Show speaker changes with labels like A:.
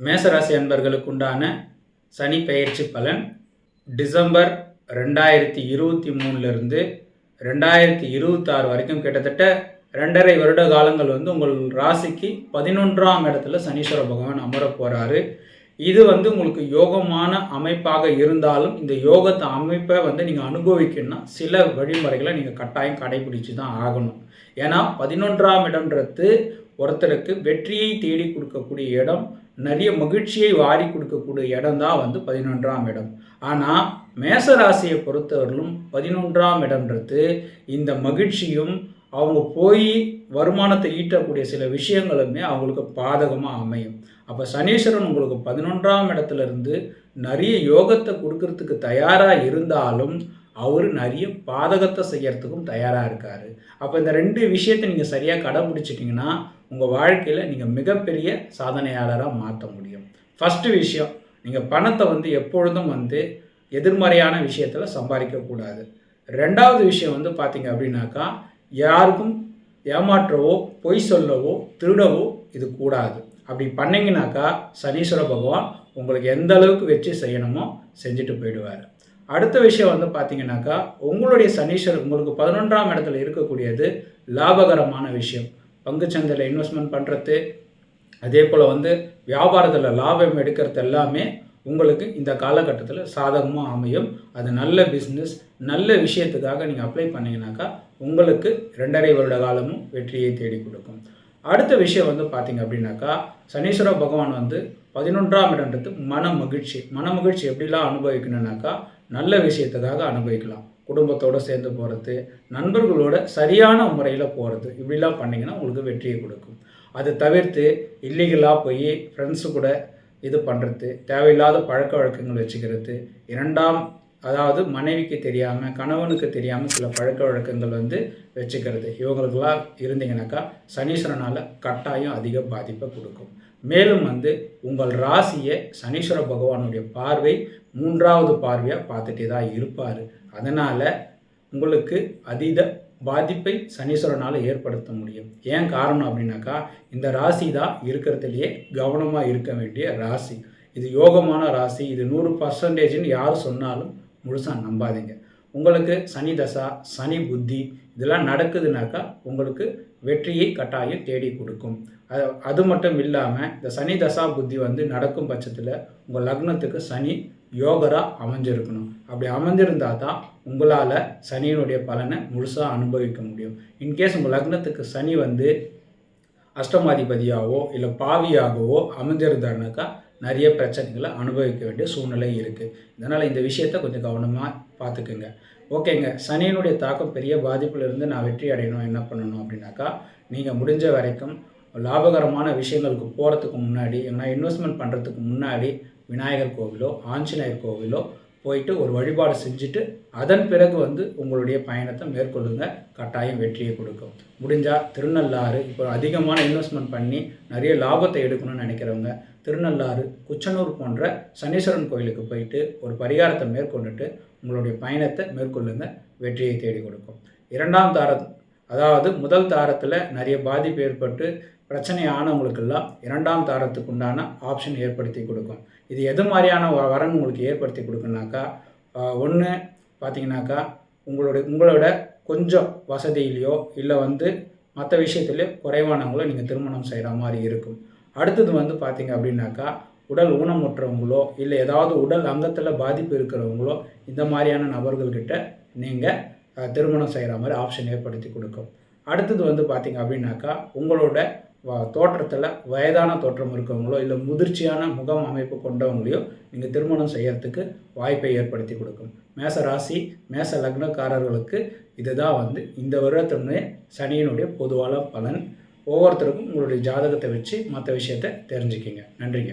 A: மேசராசி அன்பர்களுக்கு உண்டான சனி பெயர்ச்சி பலன் டிசம்பர் ரெண்டாயிரத்தி இருபத்தி மூணுலேருந்து ரெண்டாயிரத்தி இருபத்தாறு வரைக்கும் கிட்டத்தட்ட ரெண்டரை வருட காலங்கள் வந்து உங்கள் ராசிக்கு பதினொன்றாம் இடத்துல சனீஸ்வர பகவான் அமர போகிறாரு இது வந்து உங்களுக்கு யோகமான அமைப்பாக இருந்தாலும் இந்த யோகத்தை அமைப்பை வந்து நீங்கள் அனுபவிக்கணும்னா சில வழிமுறைகளை நீங்கள் கட்டாயம் கடைபிடிச்சு தான் ஆகணும். ஏன்னா பதினொன்றாம் இடம்ன்றது ஒருத்தருக்கு வெற்றியை தேடி கொடுக்கக்கூடிய இடம் நிறைய மகிழ்ச்சியை வாரி கொடுக்கக்கூடிய இடம் தான் வந்து பதினொன்றாம் இடம். ஆனால் மேசராசியை பொறுத்தவரையிலும் பதினொன்றாம் இடம்ன்றது இந்த மகிழ்ச்சியும் அவங்க போய் வருமானத்தை ஈட்டக்கூடிய சில விஷயங்களுமே அவங்களுக்கு பாதகமாக அமையும். அப்போ சனீஸ்வரன் உங்களுக்கு பதினொன்றாம் இடத்துல இருந்து நிறைய யோகத்தை கொடுக்கறதுக்கு தயாராக இருந்தாலும் அவர் நிறைய பாதகத்தை செய்யறதுக்கும் தயாராக இருக்கார். அப்போ இந்த ரெண்டு விஷயத்தை நீங்கள் சரியாக கடைபிடிச்சிட்டிங்கன்னா உங்கள் வாழ்க்கையில் நீங்கள் மிகப்பெரிய சாதனையாளராக மாற்ற முடியும். ஃபஸ்ட்டு விஷயம் நீங்கள் பணத்தை வந்து எப்பொழுதும் வந்து எதிர்மறையான விஷயத்தில் சம்பாதிக்கக்கூடாது ரெண்டாவது விஷயம் வந்து பார்த்தீங்க அப்படின்னாக்கா யாருக்கும் ஏமாற்றவோ பொய் சொல்லவோ திருடவோ இது கூடாது. அப்படி பண்ணிங்கனாக்கா சனீஸ்வர பகவான் உங்களுக்கு எந்த அளவுக்கு வச்சு செய்யணுமோ செஞ்சுட்டு போயிடுவார். அடுத்த விஷயம் வந்து பார்த்தீங்கன்னாக்கா உங்களுடைய சனீஸ்வரர் உங்களுக்கு பதினொன்றாம் இடத்துல இருக்கக்கூடியது லாபகரமான விஷயம். பங்குச்சந்தையில் இன்வெஸ்ட்மெண்ட் பண்ணுறது அதே போல் வந்து வியாபாரத்தில் லாபம் எடுக்கிறது எல்லாமே உங்களுக்கு இந்த காலகட்டத்தில் சாதகமாக அமையும். அது நல்ல பிஸ்னஸ் நல்ல விஷயத்துக்காக நீங்கள் அப்ளை பண்ணிங்கனாக்கா உங்களுக்கு ரெண்டரை வருட காலமும் வெற்றியை தேடி கொடுக்கும். அடுத்த விஷயம் வந்து பார்த்தீங்க அப்படின்னாக்கா சனீஸ்வர பகவான் வந்து பதினொன்றாம் இடம்ன்றது மன மகிழ்ச்சி. மன மகிழ்ச்சி எப்படிலாம் அனுபவிக்கணும்னாக்கா நல்ல விஷயத்துக்காக அனுபவிக்கலாம். குடும்பத்தோடு சேர்ந்து போகிறது நண்பர்களோட சரியான முறையில் போகிறது இப்படிலாம் பண்ணிங்கன்னா உங்களுக்கு வெற்றியை கொடுக்கும். அதை தவிர்த்து இல்லீகலாக போய் ஃப்ரெண்ட்ஸு கூட இது பண்ணுறது தேவையில்லாத பழக்க வழக்கங்கள் வச்சுக்கிறது இரண்டாம் அதாவது மனைவிக்கு தெரியாமல் கணவனுக்கு தெரியாமல் சில பழக்க வழக்கங்கள் வந்து வச்சுக்கிறது. இவங்களுக்கெல்லாம் இருந்தீங்கன்னாக்கா சனீஸ்வரனால் கட்டாயம் அதிக பாதிப்பை கொடுக்கும். மேலும் வந்து உங்கள் ராசியை சனீஸ்வர பகவானுடைய பார்வை மூன்றாவது பார்வையாக பார்த்துட்டே தான் இருப்பார். அதனால் உங்களுக்கு அதீத பாதிப்பை சனீஸ்வரனால் ஏற்படுத்த முடியும். ஏன் காரணம் அப்படின்னாக்கா இந்த ராசி தான் இருக்கிறதுலையே கவனமாக இருக்க வேண்டிய ராசி. இது யோகமான ராசி. இது நூறு பர்சன்டேஜ்னு யார் சொன்னாலும் முழுசாக நம்பாதீங்க. உங்களுக்கு சனி தசா சனி புத்தி இதெல்லாம் நடக்குதுனாக்கா உங்களுக்கு வெற்றியை கட்டாயம் தேடி கொடுக்கும். அது அது மட்டும் இல்லாமல் இந்த சனி தசா புத்தி வந்து நடக்கும் பட்சத்தில் உங்கள் லக்னத்துக்கு சனி யோகராக அமைஞ்சிருக்கணும். அப்படி அமைஞ்சிருந்தால் தான் உங்களால் சனியினுடைய பலனை முழுசாக அனுபவிக்க முடியும். இன்கேஸ் உங்கள் லக்னத்துக்கு சனி வந்து அஷ்டமாதிபதியாகவோ இல்லை பாவியாகவோ அமைஞ்சிருந்தாருனாக்கா நிறைய பிரச்சனைகளை அனுபவிக்க வேண்டிய சூழ்நிலை இருக்குது இதனால் இந்த விஷயத்த கொஞ்சம் கவனமாக பார்த்துக்குங்க ஓகேங்க. சனியினுடைய தாக்கம் பெரிய பாதிப்புலேருந்து நான் வெற்றி அடையணும். என்ன பண்ணணும் அப்படின்னாக்கா நீங்கள் முடிஞ்ச வரைக்கும் லாபகரமான விஷயங்களுக்கு போகிறதுக்கு முன்னாடி ஏன்னா இன்வெஸ்ட்மெண்ட் பண்ணுறதுக்கு முன்னாடி விநாயகர் கோவிலோ ஆஞ்சநேயர் கோவிலோ போயிட்டு ஒரு வழிபாடு செஞ்சுட்டு அதன் பிறகு வந்து உங்களுடைய பயணத்தை மேற்கொள்ளுங்க. கட்டாயம் வெற்றியை கொடுக்கும். முடிஞ்சால் திருநள்ளாறு இப்போ அதிகமான இன்வெஸ்ட்மெண்ட் பண்ணி நிறைய லாபத்தை எடுக்கணும்னு நினைக்கிறவங்க திருநள்ளாறு குச்சனூர் போன்ற சனீஸ்வரன் கோயிலுக்கு போயிட்டு ஒரு பரிகாரத்தை மேற்கொண்டுட்டு உங்களுடைய பயணத்தை மேற்கொள்ளுங்க. வெற்றியை தேடி கொடுக்கும். இரண்டாம் தாரம் அதாவது முதல் தாரத்தில் நிறைய பாதிப்பு ஏற்பட்டு பிரச்சனை ஆனவங்களுக்கெல்லாம் இரண்டாம் தாரத்துக்கு உண்டான ஆப்ஷன் ஏற்படுத்தி கொடுக்கும். இது எது மாதிரியான வரன் உங்களுக்கு ஏற்படுத்தி கொடுக்குனாக்கா ஒன்று பார்த்தீங்கன்னாக்கா உங்களோட உங்களோட கொஞ்சம் வசதியிலையோ இல்லை வந்து மற்ற விஷயத்துலையோ குறைவானவங்களோ நீங்கள் திருமணம் செய்கிற மாதிரி இருக்கும். அடுத்தது வந்து பார்த்தீங்க அப்படின்னாக்கா உடல் ஊனமுற்றவங்களோ இல்லை ஏதாவது உடல் அங்கத்தில் பாதிப்பு இருக்கிறவங்களோ இந்த மாதிரியான நபர்கள்கிட்ட நீங்கள் திருமணம் செய்கிற மாதிரி ஆப்ஷன் ஏற்படுத்தி கொடுக்கும். அடுத்தது வந்து பார்த்திங்க அப்படின்னாக்கா உங்களோட தோற்றத்தில் வயதான தோற்றம் இருக்கவங்களோ இல்லை முதிர்ச்சியான முகம் அமைப்பு கொண்டவங்களையோ நீங்கள் திருமணம் செய்யறதுக்கு வாய்ப்பை ஏற்படுத்தி கொடுக்கும். மேச ராசி மேச லக்னக்காரர்களுக்கு இதுதான் வந்து இந்த வருடத்தினுடைய சனியினுடைய பொதுவான பலன். ஒவ்வொருத்தருக்கும் உங்களுடைய ஜாதகத்தை வச்சு மற்ற விஷயத்தை தெரிஞ்சுக்கிங்க. நன்றிங்க.